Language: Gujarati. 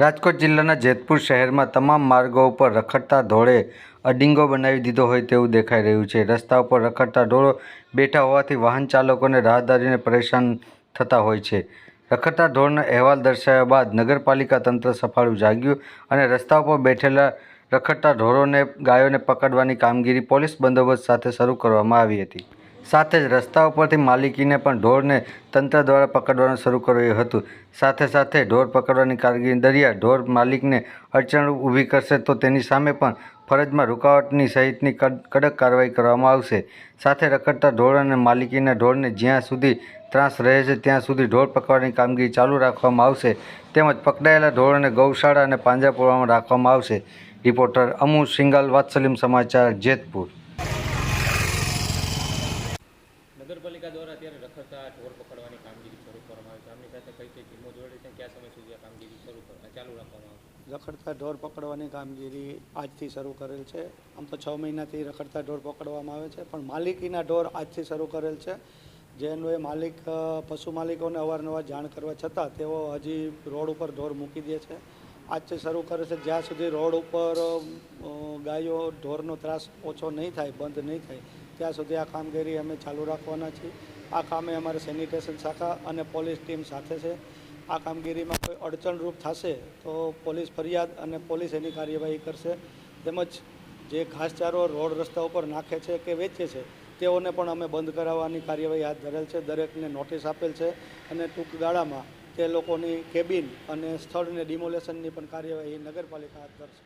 રાજકોટ જિલ્લાના જેતપુર શહેરમાં તમામ માર્ગો ઉપર રખડતા ઢોળે અડિંગો બનાવી દીધો હોય તેવું દેખાઈ રહ્યું છે. રસ્તા ઉપર રખડતા ઢોળો બેઠા હોવાથી વાહન ચાલકોને રાહદારીને પરેશાન થતા હોય છે. રખડતા ઢોળના અહેવાલ દર્શાવ્યા બાદ નગરપાલિકા તંત્ર સફાળું જાગ્યું અને રસ્તા ઉપર બેઠેલા રખડતા ઢોરોને, ગાયોને પકડવાની કામગીરી પોલીસ બંદોબસ્ત સાથે શરૂ કરવામાં આવી હતી. સાથે જ રસ્તા ઉપરથી માલિકીને પણ ઢોરને તંત્ર દ્વારા પકડવાનું શરૂ કર્યું હતું. સાથે સાથે ઢોર પકડવાની કામગીરી દરિયા ઢોર માલિકને અડચણ ઊભી કરશે તો તેની સામે પણ ફરજમાં રૂકાવટની સહિતની કડ- કડક કાર્યવાહી કરવામાં આવશે. સાથે રખડતા ઢોર અને માલિકીના ઢોરને જ્યાં સુધી ત્રાસ રહે છે, ત્યાં સુધી ઢોર પકડવાની કામગીરી ચાલુ રાખવામાં આવશે. તેમજ પકડાયેલા ઢોરને ગૌશાળા અને પાંજરાપોળમાં રાખવામાં આવશે. રિપોર્ટર અમુ સિંગલ વાત્સલિમ સમાચાર જેતપુર. નગરપાલિકા દ્વારા અત્યારે રખડતા ઢોર પકડવાની કામગીરી શરૂ કરવામાં આવી છે. આમની સાથે કઈ કઈ ટીમો જોડે છે કયા સમય સુધી આ કામગીરી શરૂ ચાલુ રાખવામાં આવશે? રખડતા ઢોર પકડવાની કામગીરી આજથી શરૂ કરેલ છે. આમ તો છ મહિનાથી રખડતા ઢોર પકડવામાં આવે છે, પણ માલિકીના ઢોર આજથી શરૂ કરેલ છે. જેનું એ માલિક પશુ માલિકોને અવારનવાર જાણ કરવા છતાં તેઓ હજી રોડ ઉપર ઢોર મૂકી દે છે. આજથી શરૂ કરે છે, જ્યાં સુધી રોડ ઉપર ગાયો ઢોરનો ત્રાસ ઓછો નહીં થાય, બંધ નહીં થાય ત્યાં સુધી આ કામગીરી અમે ચાલુ રાખવાના છીએ. આ કામે અમારે સેનિટેશન શાખા અને પોલીસ ટીમ સાથે છે. આ કામગીરીમાં કોઈ અડચણરૂપ થશે તો પોલીસ ફરિયાદ અને પોલીસ એની કાર્યવાહી કરશે. તેમજ જે ઘાસચારો રોડ રસ્તા ઉપર નાખે છે કે વેચે છે, તેઓને પણ અમે બંધ કરાવવાની કાર્યવાહી હાથ ધરેલ છે. દરેકને નોટિસ આપેલ છે અને ટૂંક ગાળામાં તે લોકોની કેબિન અને સ્થળને ડિમોલેશનની પણ કાર્યવાહી નગરપાલિકા હાથ ધરશે.